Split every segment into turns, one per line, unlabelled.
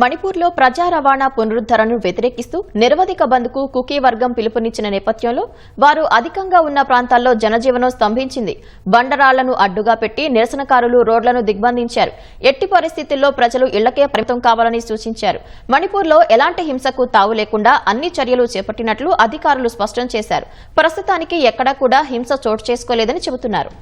మణిపూర్లో ప్రజా రవాణా పునరుద్దరణను వ్యతిరేకిస్తూ నిరవధిక బంద్కు కుకీ వర్గం పిలుపునిచ్చిన నేపథ్యంలో వారు అధికంగా ఉన్న ప్రాంతాల్లో జనజీవనం స్తంభించింది. బండరాళ్ళను అడ్డుగా పెట్టి నిరసనకారులు రోడ్లను దిగ్బంధించారు. ఎట్టి పరిస్థితుల్లో ప్రజలు ఇళ్ళకే పరిమితం కావాలని సూచించారు. మణిపూర్లో ఎలాంటి హింసకు తావు లేకుండా అన్ని చర్యలు చేపట్టినట్లు అధికారులు స్పష్టం చేశారు. ప్రస్తుతానికి ఎక్కడా కూడా హింస చోటు చేసుకోలేదని చెబుతున్నారు.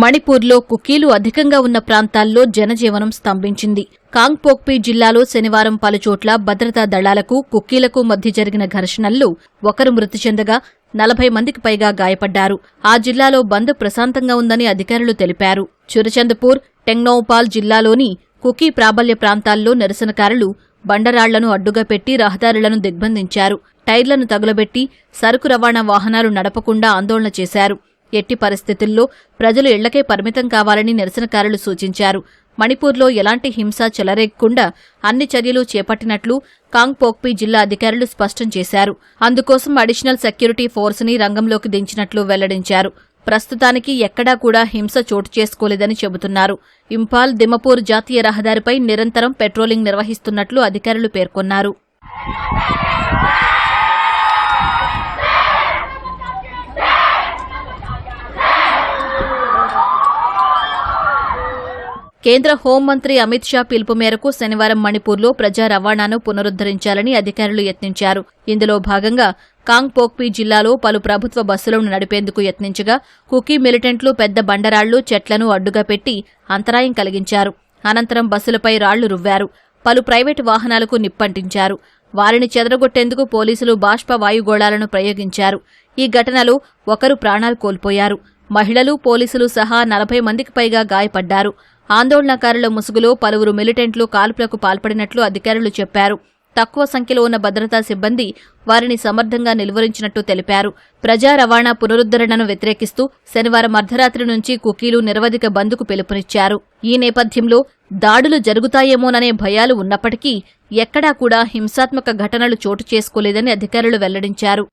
మణిపూర్లో కుకీలు అధికంగా ఉన్న ప్రాంతాల్లో జనజీవనం స్తంభించింది. కాంగ్పోక్పి జిల్లాలో శనివారం పలుచోట్ల భద్రతా దళాలకు కుక్కీలకు మధ్య జరిగిన ఘర్షణల్లో ఒకరు మృతి చెందగా నలభై మందికి పైగా గాయపడ్డారు. ఆ జిల్లాలో బంద్ ప్రశాంతంగా ఉందని అధికారులు తెలిపారు. చురచందపూర్ టెంగ్నౌపాల్ జిల్లాలోని కుకీ ప్రాబల్య ప్రాంతాల్లో నిరసనకారులు బండరాళ్ళను అడ్డుగా పెట్టి రహదారులను దిగ్బంధించారు. టైర్లను తగులబెట్టి సరుకు రవాణా వాహనాలు నడపకుండా ఆందోళన చేశారు. ఎట్టి పరిస్థితుల్లో ప్రజలు ఇళ్ళకే పరిమితం కావాలని నిరసనకారులు సూచించారు. మణిపూర్లో ఎలాంటి హింస చెలరేగకుండా అన్ని చర్యలు చేపట్టినట్లు కాంగ్పోక్పి జిల్లా అధికారులు స్పష్టం చేశారు. అందుకోసం అడిషనల్ సెక్యూరిటీ ఫోర్స్ని రంగంలోకి దించినట్లు వెల్లడించారు. ప్రస్తుతానికి ఎక్కడా కూడా హింస చోటు చేసుకోలేదని చెబుతున్నారు. ఇంపాల్ దిమపూర్ జాతీయ రహదారిపై నిరంతరం పెట్రోలింగ్ నిర్వహిస్తున్నట్లు అధికారులు పేర్కొన్నారు. కేంద్ర హోంమంత్రి అమిత్ షా పిలుపు మేరకు శనివారం మణిపూర్లో ప్రజా రవాణాను పునరుద్దరించాలని అధికారులు యత్నించారు. ఇందులో భాగంగా కాంగ్పోక్పీ జిల్లాలో పలు ప్రభుత్వ బస్సులను నడిపేందుకు యత్నించగా కుకీ మిలిటెంట్లు పెద్ద బండరాళ్ళు చెట్లను అడ్డుగా పెట్టి అంతరాయం కలిగించారు. అనంతరం బస్సులపై రాళ్ళు రువ్వారు. పలు ప్రైవేటు వాహనాలకు నిప్పంటించారు. వారిని చెదరగొట్టేందుకు పోలీసులు బాష్ప వాయుగోళాలను ప్రయోగించారు. ఈ ఘటనలో ఒకరు ప్రాణాలు కోల్పోయారు. మహిళలు పోలీసులు సహా నలభై మందికి పైగా గాయపడ్డారు. ఆందోళనకారుల ముసుగులో పలువురు మిలిటెంట్లు కాల్పులకు పాల్పడినట్లు అధికారులు చెప్పారు. తక్కువ సంఖ్యలో ఉన్న భద్రతా సిబ్బంది వారిని సమర్థంగా నిలువరించినట్టు తెలిపారు. ప్రజా రవాణా పునరుద్దరణను వ్యతిరేకిస్తూ శనివారం అర్ధరాత్రి నుంచి కుకీలు నిరవధిక బంద్కు పిలుపునిచ్చారు. ఈ నేపథ్యంలో దాడులు జరుగుతాయేమోననే భయాలు ఉన్నప్పటికీ ఎక్కడా కూడా హింసాత్మక ఘటనలు చోటు చేసుకోలేదని అధికారులు వెల్లడించారు.